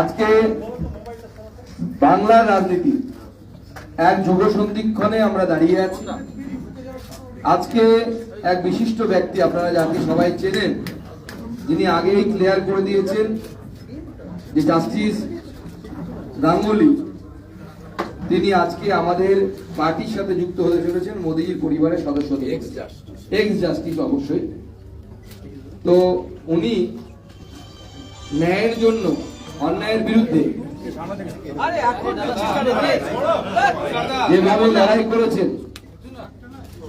আজকে বাংলার রাজনীতি এক যুগ সন্ধিক্ষণে আমরা দাঁড়িয়ে আছি। আজকে এক বিশিষ্ট ব্যক্তি আপনারা যাকে সবাই চেনেন যিনি আগেই ক্লিয়ার করে দিয়েছেন যে জাস্টিস গাঙ্গুলি তিনি আজকে আমাদের পার্টির সাথে যুক্ত হতে চলেছেন মোদীজির পরিবারের সদস্য এক্স জাস্টিস অবশ্যই। তো উনি ন্যায়ের জন্য অন্যায়ের বিরুদ্ধে। যেভাবে লড়াই করেছেন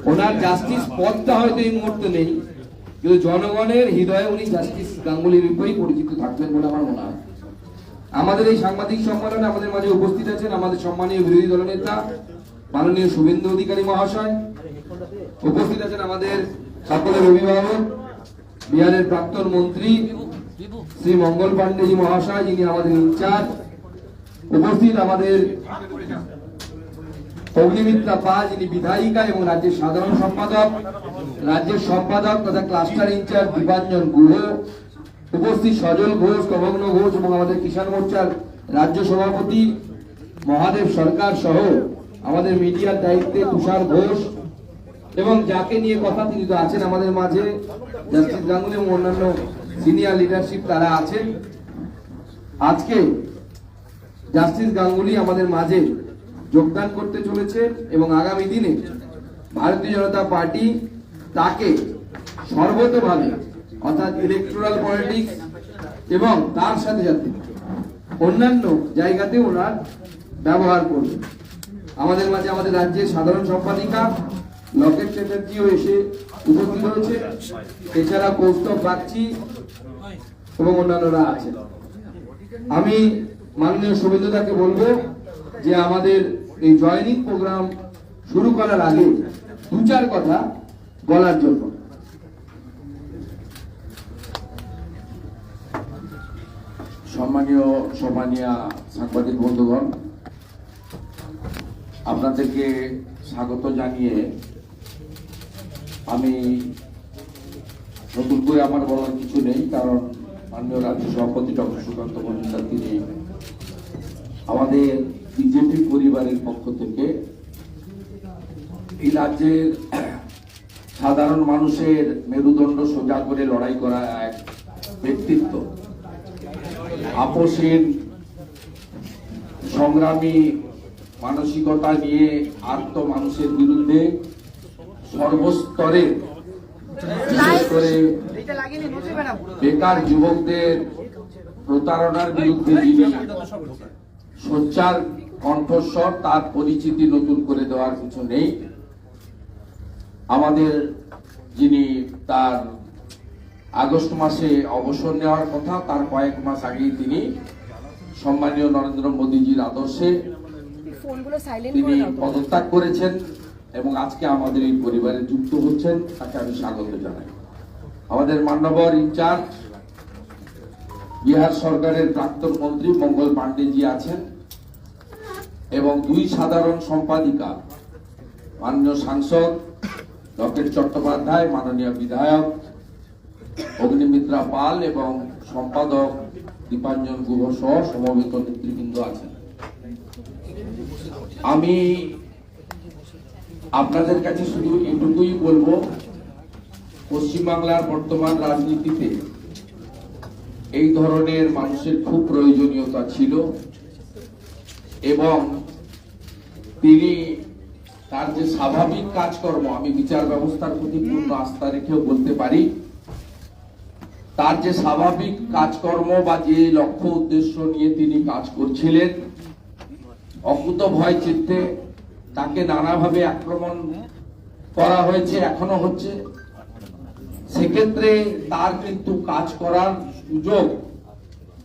ওনার জাস্টিস পদটা হয়তো এই মুহূর্তে নেই কিন্তু জনগণের হৃদয়ে উনি জাস্টিস গাঙ্গুলির রূপেই পরিচিত থাকবেন বলে আমার মনে হয়। আমাদের এই সাংবাদিক সম্মেলনে আমাদের মাঝে উপস্থিত আছেন আমাদের সম্মানীয় বিরোধী দলনেতা মাননীয় শুভেন্দু অধিকারী মহাশয়। উপস্থিত আছেন আমাদের সকলের অভিভাবক বিহারের প্রাক্তন মন্ত্রী শ্রী মঙ্গল পান্ডেজি মহাশয়, যিনি আমাদের ইনচার্জ, উপস্থিত আমাদের অগ্নিমিত্রা পা, যিনি বিধায়িকা এবং রাজ্যের সাধারণ সম্পাদক, রাজ্যের সম্পাদক তথা ক্লাস্টার ইনচার্জ দীপাঞ্জন গুহ, উপস্থিত সজল ঘোষ, কমগ্ন ঘোষ এবং আমাদের কিষাণ মোর্চার রাজ্য সভাপতি মহাদেব সরকার সহ আমাদের মিডিয়ার দায়িত্বে তুষার ঘোষ এবং যাকে নিয়ে কথা তিনি তো আছেন আমাদের মাঝে, জাস্টিস গাঙ্গুলি এবং অন্যান্য সিনিয়র লিডারশিপ তারা আছেন। আজকে জাস্টিস গাঙ্গুলি আমাদের মাঝে যোগদান করতে চলেছে এবং আগামী দিনে ভারতীয় জনতা পার্টি তাকে সর্বতভাবে, অর্থাৎ ইলেকট্রাল পলিটিক্স এবং তার সাথে সাথে অন্যান্য জায়গাতে ওনার ব্যবহার করবে। আমাদের মাঝে আমাদের রাজ্যের সাধারণ সম্পাদিকা লকেট চ্যাটার্জিও এসে উপস্থিত হয়েছে। এছাড়া কৌস্তব বাগচি এবং অন্যান্যরা আছেন। আমি মাননীয় শুভেন্দুদাকে বলব যে আমাদের এই জয়নিং প্রোগ্রাম শুরু করার আগে দু চার কথা বলার জন্য। সম্মানীয় সম্মানীয় সাংবাদিক বন্ধুগণ, আপনাদেরকে স্বাগত জানিয়ে আমি নতুন করে আমার বলার কিছু নেই, কারণ মাননীয় রাজ্য সভাপতি ডক্টর সুকান্ত মজুমদার তিনি আমাদের বিজেপি পরিবারের পক্ষ থেকে এই রাজ্যের সাধারণ মানুষের মেরুদণ্ড সোজা করে লড়াই করা এক ব্যক্তিত্ব। আপোষহীন সংগ্রামী মানসিকতা নিয়ে আত্ম মানুষের বিরুদ্ধে সর্বস্তরে, বিশেষ করে বেকার যুবকদের প্রতারণার বিরুদ্ধে যিনি সোচ্চার কণ্ঠস্বর তার পরিচিতি নতুন করে দেওয়ার কিছু নেই। আমাদের যিনি তার আগস্ট মাসে অবসর নেওয়ার কথা তার কয়েক মাস আগেই তিনি সম্মানীয় নরেন্দ্র মোদীজির আদর্শে তিনি করে দাও তো। পদত্যাগ করেছেন এবং আজকে আমাদের এই পরিবারে যুক্ত হচ্ছেন তাকে আমি স্বাগত জানাই। আমাদের মান্যবর ইনচার্জ, বিহার সরকারের প্রাক্তন মন্ত্রী মঙ্গল পান্ডেজি আছেন এবং দুই সাধারণ সম্পাদিকা, মাননীয় সাংসদ লকেট চট্টোপাধ্যায়, মাননীয় বিধায়ক অগ্নিমিত্রা পাল এবং সম্পাদক দীপাঞ্জন গুহ সহ সমবেত নেতৃবৃন্দ আছেন। আমি আপনাদের কাছে শুধু এটুকুই বলব পশ্চিমবাংলার বর্তমান রাজনীতিতে এই ধরনের মানুষের খুব প্রয়োজনীয়তা ছিল এবং তিনি তার যে স্বাভাবিক কাজকর্ম, আমি বিচার ব্যবস্থার প্রতি পূর্ণ আস্থা রেখেও বলতে পারি, তার যে স্বাভাবিক কাজকর্ম বা যে লক্ষ্য উদ্দেশ্য নিয়ে তিনি কাজ করছিলেন, অকুত ভয় চিত্তে তাকে নানাভাবে আক্রমণ করা হয়েছে, এখনও হচ্ছে। সেক্ষেত্রে তার কিন্তু কাজ করার সুযোগ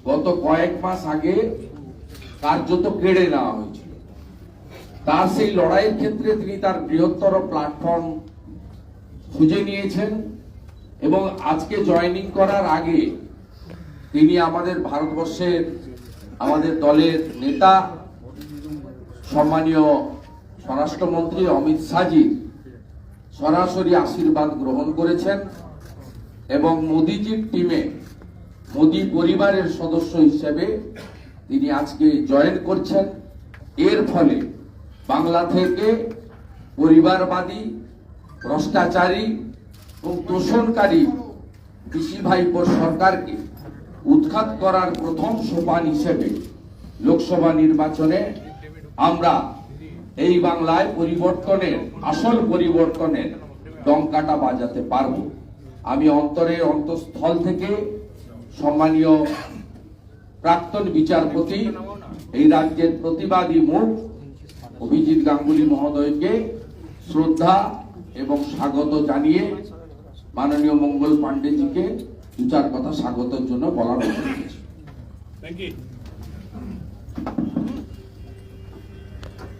গত কয়েক মাস আগে কার্যত কেড়ে নেওয়া হয়েছিল। তার সেই লড়াইয়ের ক্ষেত্রে তিনি তার বৃহত্তর প্ল্যাটফর্ম খুঁজে নিয়েছেন এবং আজকে জয়েনিং করার আগে তিনি আমাদের ভারতবর্ষের আমাদের দলের নেতা, সম্মানীয় স্বরাষ্ট্রমন্ত্রী অমিত শাহজি সরাসরি আশীর্বাদ গ্রহণ করেছেন। এবং মোদিজির টিমে মোদী পরিবারের সদস্য হিসেবে তিনি আজকে জয়েন করছেন। এর ফলে বাংলা থেকে পরিবারবাদী, ভ্রষ্টাচারী এবং তোষণকারী কৃষি ভাইপোর সরকারকে উৎখাত করার প্রথম সোপান হিসেবে লোকসভা নির্বাচনে আমরা এই বাংলায় পরিবর্তনের, আসল পরিবর্তনের ডঙ্কাটা বাজাতে পারব। আমি অন্তরের অন্তঃস্থল থেকে সম্মানীয় প্রাক্তন বিচারপতি এই রাজ্যের প্রতিবাদী মুখ অভিজিৎ গাঙ্গুলি মহোদয়কে শ্রদ্ধা এবং স্বাগত জানিয়ে মাননীয় মঙ্গল পাণ্ডেজিকে দু চার কথা স্বাগতের জন্য বলার অনুরোধ করছি।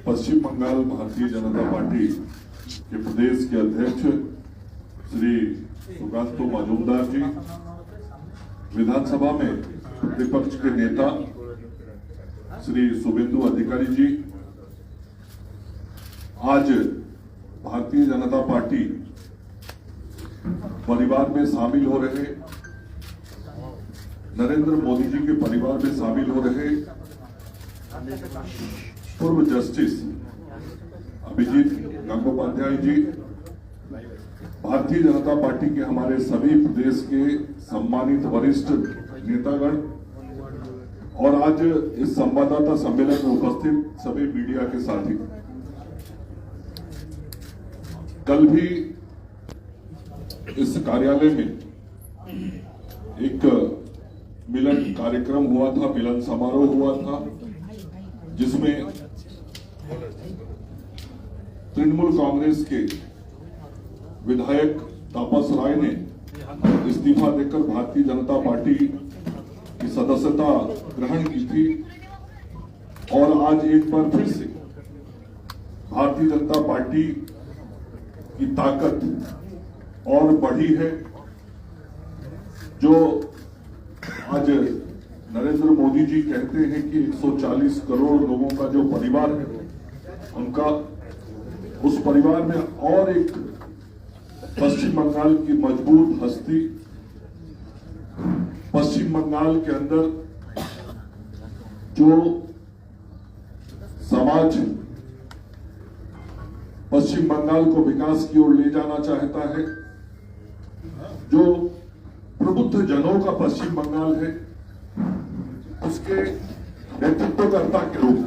पश्चिम बंगाल भारतीय जनता पार्टी के प्रदेश के अध्यक्ष श्री सुकांतो मजूमदार जी, विधानसभा में विपक्ष के नेता, श्री शुभेंदु अधिकारी जी, आज भारतीय जनता पार्टी परिवार में शामिल हो रहे, नरेंद्र मोदी जी के परिवार में शामिल हो रहे पूर्व जस्टिस अभिजीत गंगोपाध्याय जी भारतीय जनता पार्टी के हमारे सभी प्रदेश के सम्मानित वरिष्ठ नेतागण और आज इस संवाददाता सम्मेलन में उपस्थित सभी मीडिया के साथी। कल भी इस कार्यालय में एक मिलन कार्यक्रम हुआ था, मिलन समारोह हुआ था, जिसमें तृणमूल कांग्रेस के विधायक तापस राय ने इस्तीफा देकर भारतीय जनता पार्टी की सदस्यता ग्रहण की थी और आज एक बार फिर से भारतीय जनता पार्टी की ताकत और बढ़ी है, जो आज नरेंद्र मोदी जी कहते हैं कि 140 करोड़ लोगों का जो परिवार है, उनका, उस परिवार में और एक पश्चिम बंगाल की मज़बूत हस्ती, पश्चिम बंगाल के अंदर जो समाज पश्चिम बंगाल को विकास की ओर ले जाना चाहता है, जो प्रबुद्ध जनों का पश्चिम बंगाल है, उसके नेतृत्वकर्ता के रूप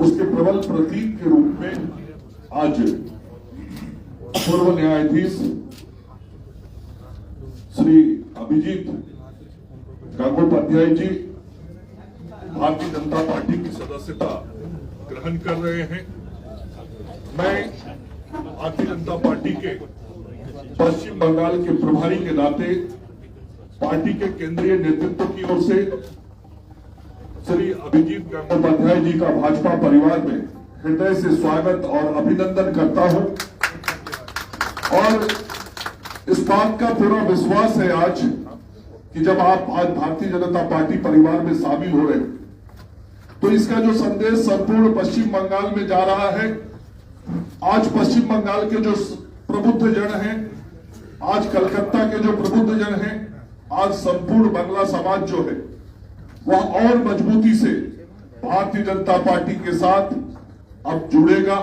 उसके प्रबल प्रतीक के रूप में आज पूर्व न्यायाधीश श्री अभिजीत गंगोपाध्याय जी, भारतीय जनता पार्टी की सदस्यता ग्रहण कर रहे हैं। मैं भारतीय जनता पार्टी के पश्चिम बंगाल के प्रभारी के नाते पार्टी के केंद्रीय नेतृत्व की ओर से श्री अभिजीत गंगोपाध्याय जी का भाजपा परिवार में हृदय से स्वागत और अभिनंदन करता हूँ। और इस बात का पूरा विश्वास है आज कि जब आप आज भारतीय जनता पार्टी परिवार में शामिल हो रहे तो इसका जो संदेश संपूर्ण पश्चिम बंगाल में जा रहा है, आज पश्चिम बंगाल के जो प्रबुद्ध जन हैं, आज कलकत्ता के जो प्रबुद्ध जन हैं, आज संपूर्ण बांग्ला समाज जो है, वह और मजबूती से भारतीय जनता पार्टी के साथ अब जुड़ेगा।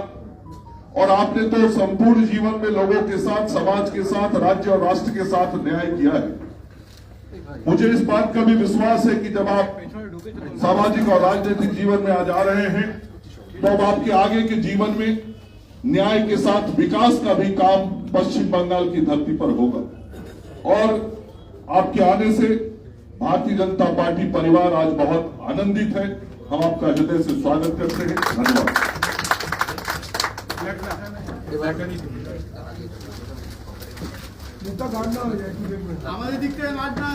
और आपने तो संपूर्ण जीवन में लोगों के साथ, समाज के साथ, राज्य और राष्ट्र के साथ न्याय किया है। मुझे इस बात का भी विश्वास है कि जब आप सामाजिक और राजनीतिक जीवन में आज आ रहे हैं तो अब आपके आगे के जीवन में न्याय के साथ विकास का भी काम पश्चिम बंगाल की धरती पर होगा। और आपके आने से भारतीय जनता पार्टी परिवार आज बहुत आनंदित है। हम आपका हृदय से स्वागत करते हैं। धन्यवाद। আমাদের দিক থেকে মাঠ না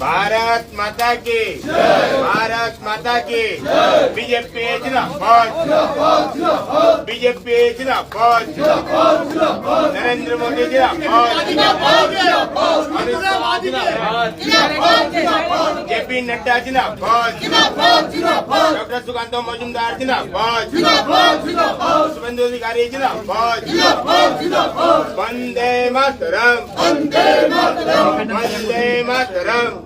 भारत माता की। भारत माता की। बीजेपी फौज बीजेपी फौज नरेंद्र मोदी जी जेपी नड्डा जी फौज डॉक्टर सुकांत मजुमदार जी फौज शुभेंदु अधिकारी जी फौज वंदे मातरम। वंदे मातरम। वंदे मातरम।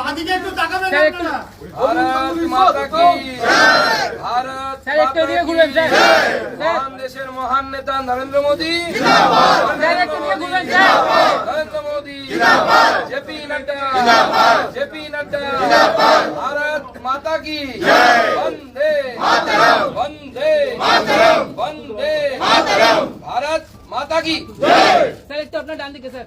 বাদিকে একটু তাকাবেন আপনারা। ভারত মাতা কি? ভারত মাতা কি? মহান দেশের মহান নেতা নরেন্দ্র মোদী। নরেন্দ্র মোদী। জেপি নাড্ডা। জেপি নাড্ডা। ভারত মাতা কি? বন্দে। বন্দে। বন্দে। ভারত মাতা কি? স্যার একটু আপনার ডান দিকে স্যার।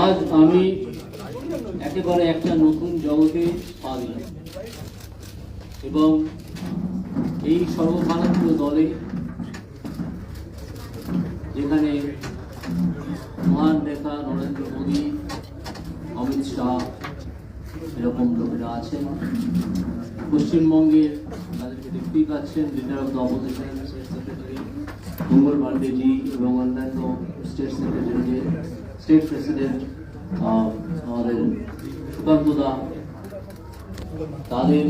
আজ আমি একেবারে একটা নতুন জগতে পা দিলাম। এবং এই সর্বভারতীয় দলে যেখানে মহান নেতা নরেন্দ্র মোদী শাহ এরকম লোকেরা আছেন। পশ্চিমবঙ্গের তাদেরকে দেখতেই পাচ্ছেন leader of the opposition state Pandeji এবং অন্যান্য স্টেট সেক্রেটারি স্টেট প্রেসিডেন্ট আমাদের সুকান্ত তাদের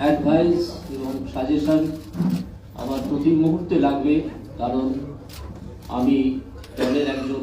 অ্যাডভাইস এবং সাজেশন আমার প্রতি মুহূর্তে লাগবে, কারণ আমি দলের একজন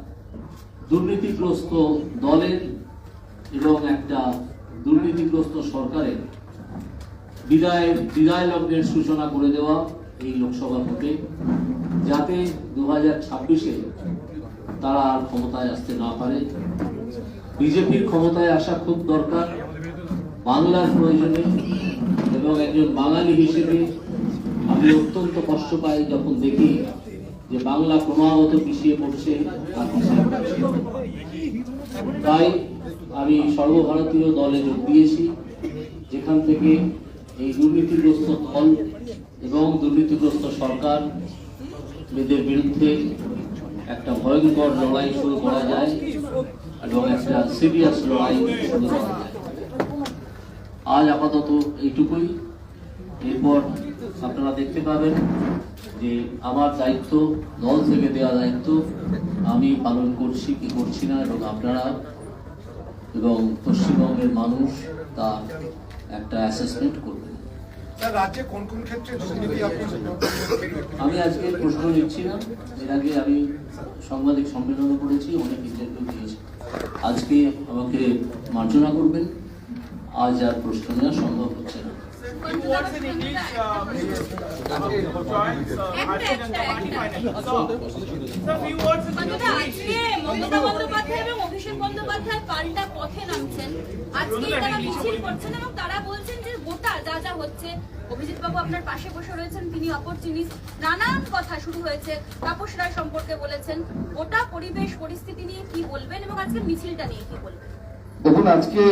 দুর্নীতিগ্রস্ত দলের এবং একটা দুর্নীতিগ্রস্ত সরকারের বিদায় বিদায় লগ্নের সূচনা করে দেওয়া এই লোকসভা ভোটে, যাতে দু হাজার ছাব্বিশে তারা আর ক্ষমতায় আসতে না পারে। বিজেপির ক্ষমতায় আসা খুব দরকার, বাংলার প্রয়োজনে, এবং একজন বাঙালি হিসেবে আমি অত্যন্ত কষ্ট পাই যখন দেখি যে বাংলা ক্রমাগত পিছিয়ে পড়ছে আর পিছিয়ে পড়ছে। তাই আমি সর্বভারতীয় দলে যোগ দিয়েছি। যেখান থেকে এই দুর্নীতিগ্রস্ত দল এবং দুর্নীতিগ্রস্ত সরকার এদের বিরুদ্ধে একটা ভয়ঙ্কর লড়াই শুরু করা যায় এবং একটা সিরিয়াস লড়াই শুরু করা যায়। আজ আপাতত এইটুকুই। এরপর আপনারা দেখতে পাবেন যে আমার দায়িত্ব দল থেকে দেওয়া দায়িত্ব আমি পালন করছি কি করছি না এবং আপনারা এবং পশ্চিমবঙ্গের মানুষ তা একটা অ্যাসেসমেন্ট করবেন। আমি আজকে প্রশ্ন নিচ্ছি না এর আগে আমি সাংবাদিক সম্মেলনও করেছি অনেক ইন্টারভিউ দিয়েছি। আজকে আমাকে মার্জনা করবেন আজ আর প্রশ্ন নেওয়া সম্ভব হচ্ছে এবং অভিষেক পথে নামছেন আজকে তারা মিছিল করছেন এবং তারা বলছেন যে গোটা যা যা হচ্ছে অভিজিৎ বাবু আপনার পাশে বসে রয়েছেন তিনি অপরচুনিস্ট নানান কথা শুরু হয়েছে তাপস রায় সম্পর্কে বলেছেন গোটা পরিবেশ পরিস্থিতি নিয়ে কি বলবেন এবং আজকে মিছিলটা নিয়ে কি বলবেন দেখুন, আজকে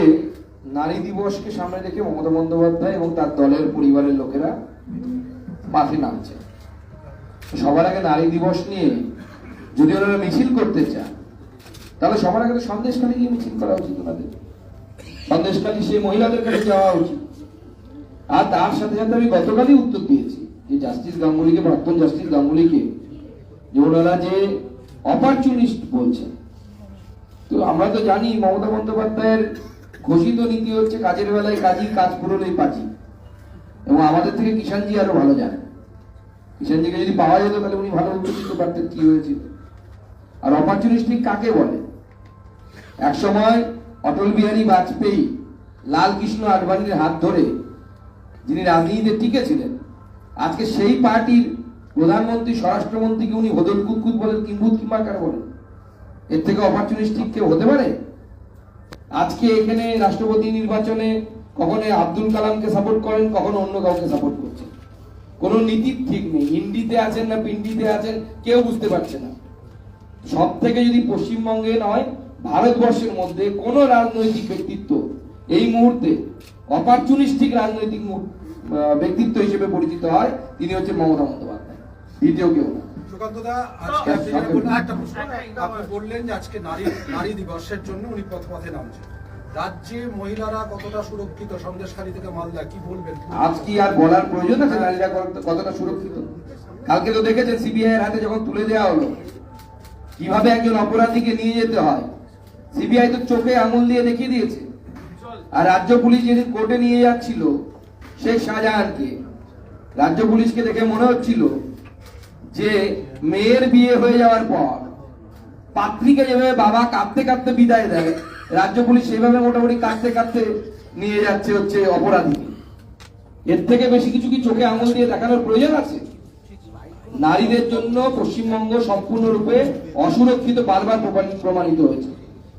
নারী দিবসকে সামনে রেখে মমতা বন্দ্যোপাধ্যায় এবং তার দলের পরিবারের লোকেরা মাঠে নামছে। সবার আগে নারী দিবস নিয়ে যদি ওনারা মিছিল করতে চান, তাহলে সবার আগে তো গিয়ে মিছিল করা উচিত ওনাদের। সন্দেশখালী সেই মহিলাদের কাছে যাওয়া উচিত। আর তার সাথে সাথে আমি গতকালই উত্তর দিয়েছি যে জাস্টিস গাঙ্গুলিকে, প্রাক্তন জাস্টিস গাঙ্গুলিকে, যে ওনারা যে অপরচুনিস্ট বলছেন। তো আমরা তো জানি মমতা বন্দ্যোপাধ্যায়ের ঘোষিত নীতি হচ্ছে কাজের বেলায় কাজই কাজ পুরোলেই পাচি। এবং আমাদের থেকে কিষানজি আরও ভালো জানেন কিষানজিকে যদি পাওয়া যেত তাহলে উনি ভালো উত্তর দিতে পারতেন কি হয়েছিল। আর অপরচুনিস্টিক কাকে বলে? এক সময় অটল বিহারী বাজপেয়ী লাল কৃষ্ণ আডবাণীর হাত ধরে, যিনি রাজনীতিতে টিকেছিলেন, আজকে সেই পার্টির প্রধানমন্ত্রী, স্বরাষ্ট্রমন্ত্রীকে উনি হদল কুতকুত বলেন কিম্বুত কিমাকার বলেন। এর থেকে অপরচুনিস্টিক কেউ হতে পারে? আজকে এখানে রাষ্ট্রপতি নির্বাচনে কখনো আব্দুল কালামকে সাপোর্ট করেন, কখনো অন্য কাউকে সাপোর্ট করছেন। কোনো নীতির ঠিক নেই। হিন্দিতে আছেন না পিন্ডিতে আছেন, কেউ বুঝতে পারছে না। সব থেকে যদি পশ্চিমবঙ্গে নয়, ভারতবর্ষের মধ্যে কোন রাজনৈতিক ব্যক্তিত্ব এই মুহূর্তে অপরচুনিস্টিক রাজনৈতিক ব্যক্তিত্ব হিসেবে পরিচিত হয়, তিনি হচ্ছে মমতা বন্দ্যোপাধ্যায়। দ্বিতীয় কেউ না। সুকান্তদা আজকে আপনি যেটা বললেন একটা প্রশ্ন আপনি বললেন যে আজকে নারী নারী দিবসের জন্য উনি পথ পথে নামছেন। রাজ্যে মহিলারা কতটা সুরক্ষিত? সন্দেশখালী থেকে মালদা কি বলবেন? আজ কি আর বলার প্রয়োজন আছে নারীরা কতটা সুরক্ষিত? কালকে তো দেখেছেন সিবিআই এর হাতে যখন তুলে দেওয়া হলো কীভাবে একজন অপরাধীকে নিয়ে যেতে হয়? সিবিআই তো চোখে আঙুল দিয়ে দেখিয়ে দিয়েছে। আর রাজ্য পুলিশ যেদিন কোর্টে নিয়ে যাচ্ছিল শেখ শাহজাহানকে রাজ্য পুলিশকে দেখে মনে হচ্ছিল যে মেয়ের বিয়ে হয়ে যাওয়ার পর পাত্রীকে যেভাবে বাবা কাঁদতে কাঁদতে বিদায় দেয় রাজ্য পুলিশ সেভাবে মোটামুটি কাঁদতে কাঁদতে নিয়ে যাচ্ছে হচ্ছে অপরাধীকে এর থেকে বেশি কিছু কি চোখে আঙুল দিয়ে দেখানোর প্রয়োজন আছে নারীদের জন্য পশ্চিমবঙ্গ সম্পূর্ণরূপে অসুরক্ষিত বারবার প্রমাণ- প্রমাণিত হয়েছে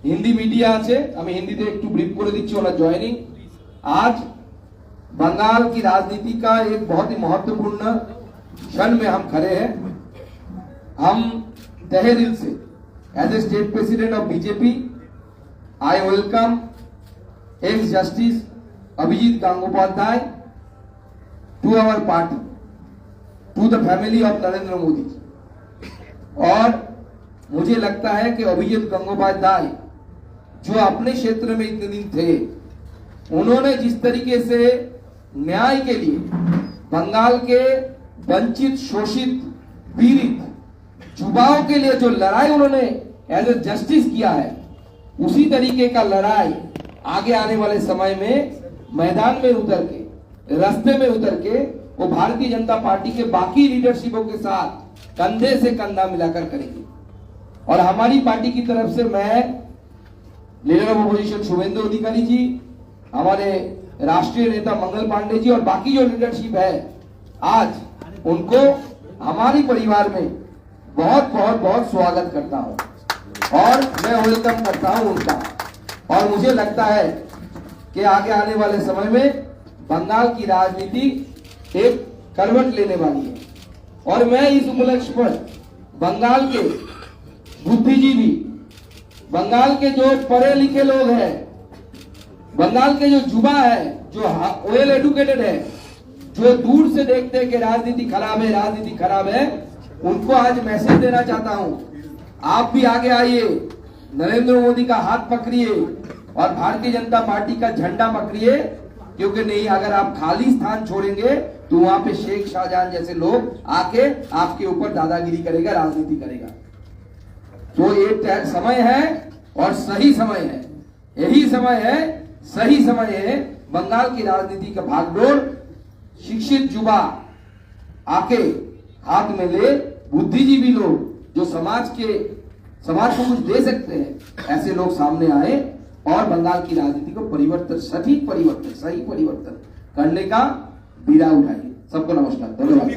হিন্দি মিডিয়া আছে আমি হিন্দিতে একটু ব্রিফ করে দিচ্ছি ওনার জয়নিং आज बंगाल की राजनीति का एक बहुत ही महत्वपूर्ण क्षण में हम खड़े हैं। हम तहे दिल से as a state president of BJP I welcome ex justice Abhijit Gangopadhyay to our party to the family of Narendra Modi और मुझे लगता है कि अभिजीत गंगोपाध्याय जो अपने क्षेत्र में इतने दिन थे, उन्होंने जिस तरीके से न्याय के लिए बंगाल के वंचित, शोषित, पीड़ित युवाओं के लिए जो लड़ाई उन्होंने एज ए जस्टिस किया है, उसी तरीके का लड़ाई आगे आने वाले समय में मैदान में उतर के, रास्ते में उतर के, वो भारतीय जनता पार्टी के बाकी लीडरशिपों के साथ कंधे से कंधा मिलाकर करेंगे। और हमारी पार्टी की तरफ़ से मैं लीडर ऑफ़ अपोजिशन शुभेंदु अधिकारी जी, हमारे राष्ट्रीय नेता मंगल पांडे जी और बाकी जो लीडरशिप है, आज उनको हमारी परिवार में बहुत बहुत बहुत स्वागत करता हूँ। और मैं वेलकम करता हूँ उनका। और मुझे लगता है कि आगे आने वाले समय में बंगाल की राजनीति एक करवट लेने वाली है। और मैं इस उपलक्ष्य पर बंगाल के बुद्धिजीवी, बंगाल के जो पढ़े लिखे लोग हैं, बंगाल के जो युवा है, जो वेल एडुकेटेड है जो दूर से देखते हैं कि राजनीति खराब है, राजनीति खराब है। उनको आज मैसेज देना चाहता हूँ। आप भी आगे आइए। नरेंद्र मोदी का हाथ पकड़िए और भारतीय जनता पार्टी का झंडा पकड़िए, क्योंकि नहीं, अगर आप खाली स्थान छोड़ेंगे तो वहाँ पे शेख शाहजहां जैसे लोग आके आपके ऊपर दादागिरी करेगा, राजनीति करेगा। तो ये समय है और सही समय है। यही समय है, सही समय है। बंगाल की राजनीति का भागदौड़ शिक्षित युवा आके हाथ में ले, बुद्धिजीवी लोग जो समाज के, समाज को कुछ दे सकते हैं, ऐसे लोग सामने आए और बंगाल की राजनीति को परिवर्तन, सटीक परिवर्तन, सही परिवर्तन करने का बीड़ा उठाइए सबको नमस्कार, धन्यवाद।